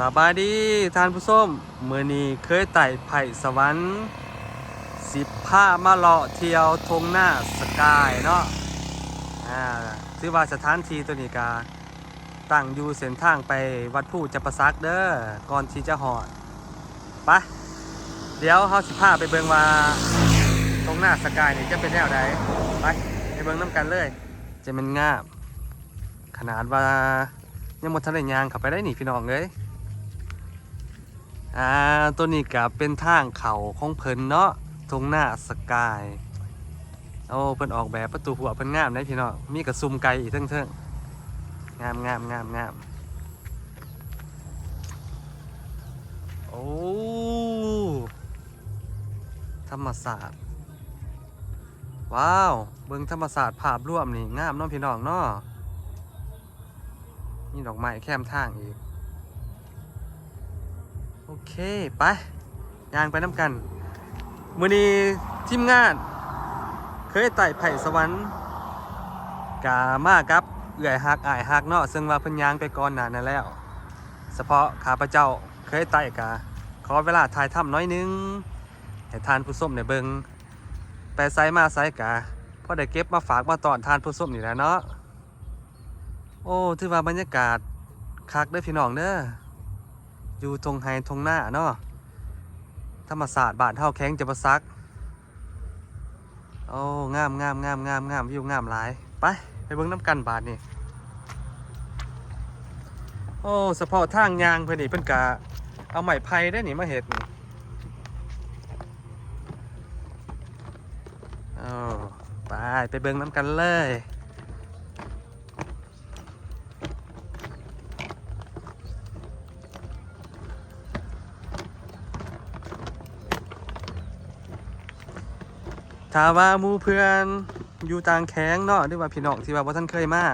สบายดีท่านผู้ชมเมื่อนี้เคยไต่ไผ่สวรรค์สิบผ้ามาเลาะเที่ยวทงหน้าสกายเนาะอ่าถือว่าสถานที่ตัวนี้กาตั้งอยู่เส้นทางไปวัดผู้จัประซักเด้อก่อนที่จะหอดไปะเดี๋ยวเฮาสิพาไปเบิงว่าทงหน้าสกายนี่จะเป็นแนวใดไปไปเบิงน้ำกันเลย จะเป็นงามขนาดว่ายังหมดทะเลยางเข้าไปได้หนีพี่น้องเอ้ย อ่าตัวนี้กับเป็นทางเขาของเพิ่นเนาะตรงหน้าสกายโอ้เพิ่นออกแบบประตูหัวเพิ่นงามได้พี่น้องมีกระซุมไกลอีกเทิงๆงามงามงามงามโอ้ธรรมศาสตร์ว้าว เบิ่งธรรมศาสตร์ภาพรวมนี่งามเนาะพี่น้องเนาะนี่ดอกไม้แคมทางอีก โอเค ไปย่างไปน้ำกันมือนี้ทีมงาน เคยไต่ไผ่สวรรค์กามากับ เอื่อยหักอายหักเนาะซึ่งว่าเพิ่นยางไปก่อนหนานั้นแล้ว เฉพาะข้าพเจ้าเคยไต่กาขอเวลาถ่ายทำน้อยนึงให้ทานผู้ส้มในเบิงไปไซมาไซกาพอได้เก็บมาฝากมาตอนทานผู้ส้มนี่แหละเนาะโอ้ถือว่าบรรยากาศคักเด้พี่น้องเด้อ อยู่ทงไฮทงหน้าเนาะธรรมศาสตร์บาทเท่าแข้งจะประซัก โอ้งามงามงามงามงามวิวงามหลาย ไปไปเบิ่งน้ำกันบาทนี่โอ้เฉพาะทางยางเพื่อนี่เพิ่นกะเอาไม้ไผ่ได้นี่มาเห็ดนี่โอ้ไปไปเบิ่งน้ำกันเลย ถ้าว่ามูเพื่อนอยู่ต่างแข้งเนาะหรือว่าพี่น้องที่ว่าบ่ท่านเคยมา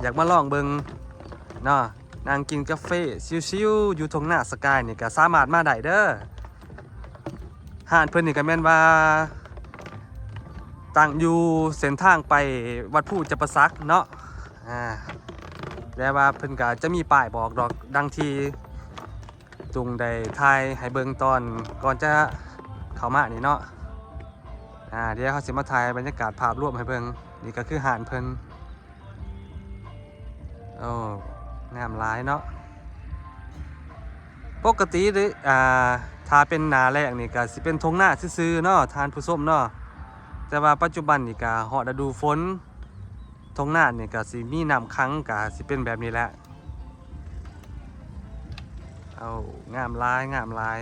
อยากมาลองเบิงเนาะนางกินกาแฟชิวๆอยู่ตรงหน้าสกายนี่ก็สามารถมาได้เด้อห้านเพิ่นนี่ก็แม่นว่าตั้งอยู่เส้นทางไปวัดผู้จัปซักเนาะอ่าแต่ว่าเพิ่นก็จะมีป้ายบอกดอกดังทีจุงได้ทายให้เบิงตอนก่อนจะเข้ามานี่เนาะ อ่าเดี๋ยวเขาสิมาถ่ายบรรยากาศภาพรวมให้เบิ่งนี่ก็คือหานเพิ่นโอ้งามหลายเนาะปกติหรืออ่าถ้าเป็นนาแรกนี่ก็สิเป็นทงหน้าซื่อๆเนาะทานผู้ส้มเนาะแต่ว่าปัจจุบันนี่ก็ฮอดฤดูฝนทงหน้านี่ก็สิมีน้ำค้างก็สิเป็นแบบนี้แหละเอางามหลายงามหลาย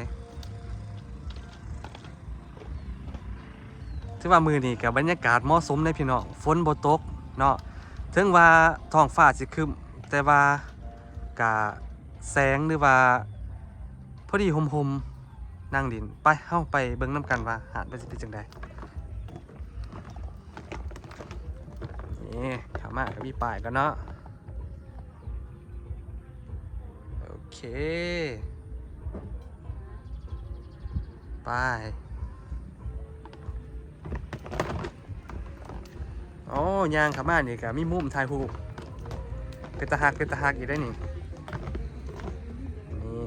ถือว่ามือนี้กับบรรยากาศเหมาะสมในพี่น้องฝนบ่ตกเนาะถึงว่าท้องฟ้าสิครึมแต่ว่ากะแสงหรือว่าพอดีหมๆนั่งดินไปเฮาไปเบิ่งน้ำกันว่าหาดเป็นสิเป็นจังไดนี่ขามากับมีป้ายกันเนาะโอเคไป โอ้ยางขามานี่ก็มีมุมถ่ายรูปเป็นตาหักเป็นตาหักอีกได้นี่นี่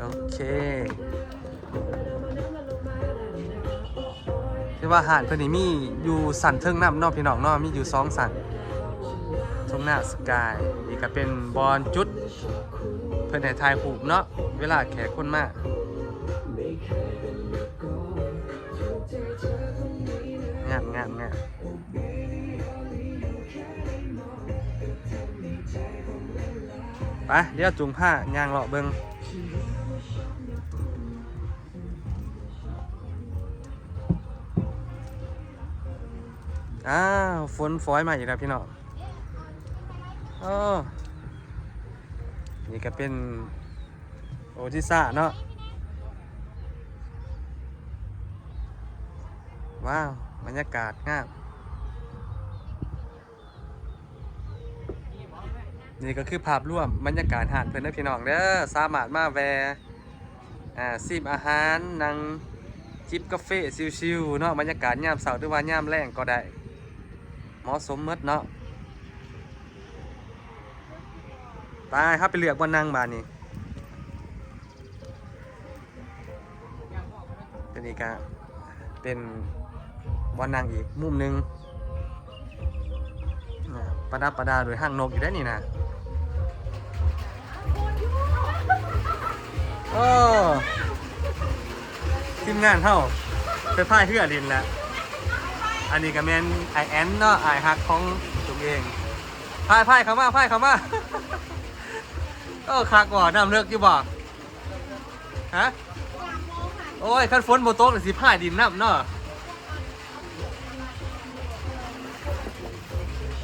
โอเคที่ว่าหาดเพิ่นนี่มีอยู่สันเทิงน้ำนอกพี่น้องนอกมีอยู่สองสันตรงหน้าสกายนี่ก็เป็นบอลจุด เพิ่นให้ถ่ายรูเนาะเวลาแขกคนมาก งามงามงามไปเดี๋ยวจุงผ้ายางเลาะเบิงอ้าวฝนฝอยมาอีกแล้วพี่น้องโอ้นี่ก็เป็นโอทิซ่าเนาะ ว้าว บรรยากาศงามนี่ก็คือภาพรวมบรรยากาศหาดเพื่อนพี่น้องเด้อสามารถมาแวอ่าซีบอาหารนั่งจิบกาแฟชิวๆเนาะบรรยากาศยามเสาร์หรือว่ายามแรงก็ได้เหมาะสมมดเนาะไปครับไปเลือกวันนั่งบานนี้เป็นอีกอะเป็น วันนั่งอีกมุมหนึ่งอ่าประดับประดาโดยห้างนกอยู่ได้นี่นะโอ้ทีมงานเท่าไปพ่ายเพื่อลินแล้วอันนี้ก็แมนไอแอนเนาะไอฮักของตัวเองพายพายเข้ามาพายเข้ามาเออคักว่ะน้ำเลือกอยู่บ่ฮะโอ้ยคันฝนโบโต๊ะสิพายดินน้ำเนาะ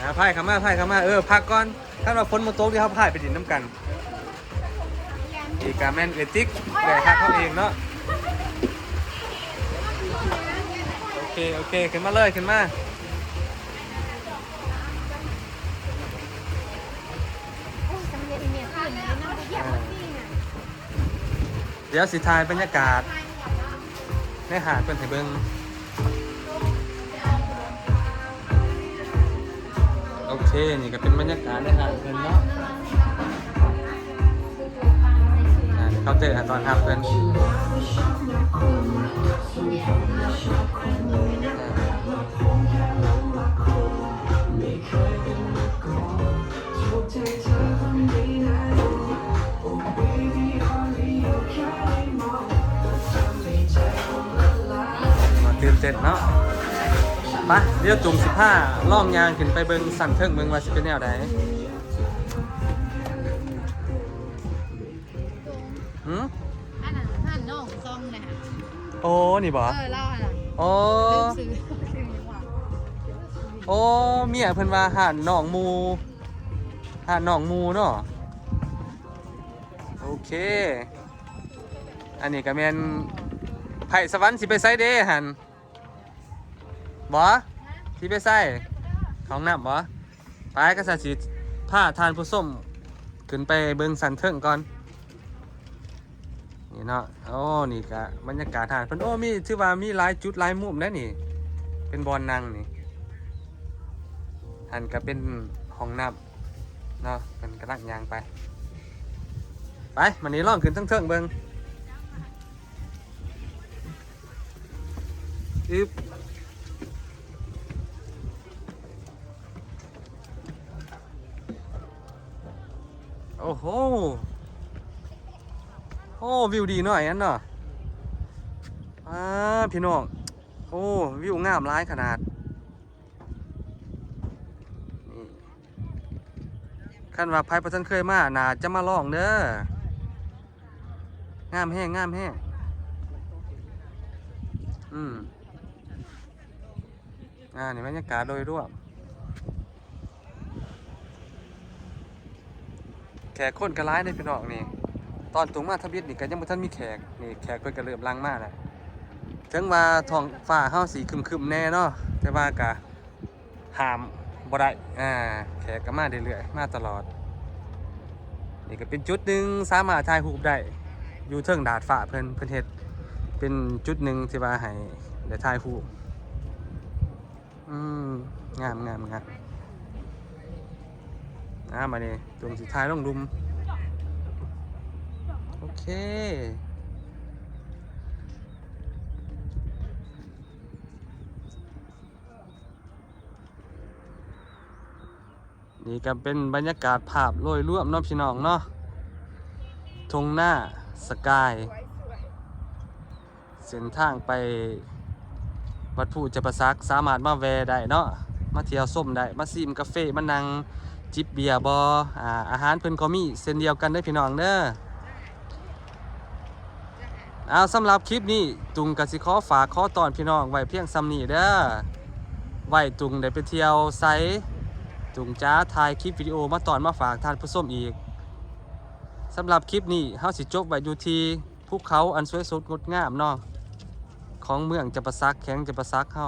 นะพายขามาพายขามาเออพักก่อนถ้าเราฝนโบโต๊ะที่เขาพายไปดินน้ำกันอีกกาแมนเอติกแต่ฮักเขาเองเนาะโอเคโอเคขึ้นมาเลยขึ้นมาเรียเข็นมคนที่น่ะเดี๋ยวสิทายบรรยากาศในหาดเป็นไห้เบิง เค นี่ก็เป็นบรรยากาศในหาดเพิ่นเนาะเดี๋ยวเขาเจอกันตอนทับเพิ่นมาตื่นเต้นเนาะ ไปเดี๋ยวจุ่มสิบห้าล่องยางขึ้นไปเบิงสั่นเทิงเบิงว่าสิเป็นแนวใดหืมอันนั้นท่านน้องซองเลยค่ะโอ้ นี่บ่เออเล่าอะไรโอ้ซื้อซื้อยังว่าโอ้เมียเพิ่นว่าหานหนองมูหานหนองมูเนาะโอเค อันนี้ก็แม่นไผ่สวรรค์สิไปไสเด้หัน บ่สิไปไสของน้ำบ่ไปก็สาสิพาทานผู้ส้มขึ้นไปเบิงสันเทิงก่อน นี่เนาะโอ้นี่ก็บรรยากาศหาดเพิ่นโอ้มีชื่อว่ามีหลายจุดหลายมุมนะนี่ เป็นบอลนั่งนี่หันก็เป็นห้องน้ำเนาะเป็นกระลังยางไป ไปมันนี้ล่องขึ้นทั้งเทิงเบิงอึบ โอ้โห โอ้วิวดีหน่อยอันเนาะอ่าพี่น้อง โอ้วิวงามร้ายขนาดนี่ขั้นว่าไพ่ประชันเคยมาหนาจะมาลองเด้องามแห้งงามแห้งอืมอ่านี่บรรยากาศโดยรวม แขกคนกระร้ายในพี่น้องนี่ ตอนตุงมาทะเบียนนี่ก็ยังบ่ทันมีแขกนี่แขกเพิ่นก็เริ่มลังมาแล้วถึงว่าท้องฟ้าเฮาสีครึมๆแน่เนาะแต่ว่าก็ห้ามบ่ได้อ่าแขกก็มาเรื่อยๆมาตลอด นี่ก็เป็นจุดหนึ่งสามารถถ่ายรูปได้อยู่เทิงดาดฟ้าเพิ่นเพิ่นเฮ็ดเป็นจุดหนึ่งที่ว่าให้ได้ถ่ายรูปอืมงามงามงาม อ่ามานี่ตรงสิท้ายลงดุม โอเคนี่ก็เป็นบรรยากาศภาพโดยรวมเน้องพี่น้องเนาะทงหน้าสกาย เส้นทางไปวัดผู้จะประซักสามารถมาแวได้เนาะ มาเที่ยวส้มได้ มาซิมกาแฟมานั่ง จิบเบียร์บออ่าอาหารเพิ่นก็มีเส้นเดียวกันเด้พี่น้องเด้อเอาสำหรับคลิปนี้ตุงกสิขอฝากขอตอนพี่น้องไว้เพียงซ้ำนี้เด้อไว้ตุงได้ไปเที่ยวไซตุงจ้าถ่ายคลิปวิดีโอมาตอนมาฝากท่านผู้ชมอีกสำหรับคลิปนี้เฮาสิจบไว้อยู่ที่ภูเขาอันสวยสดงดงามเนาะของเมืองจะประซักแข็งจะประซักเฮา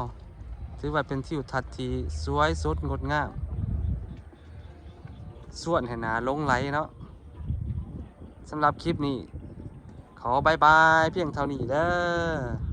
ถือว่าเป็นที่ทัศน์ที่สวยสดงดงาม ส่วนให้นาลงไหลเนาะสำหรับคลิปนี้ ขอบายบายเพียงเท่านี้เด้อ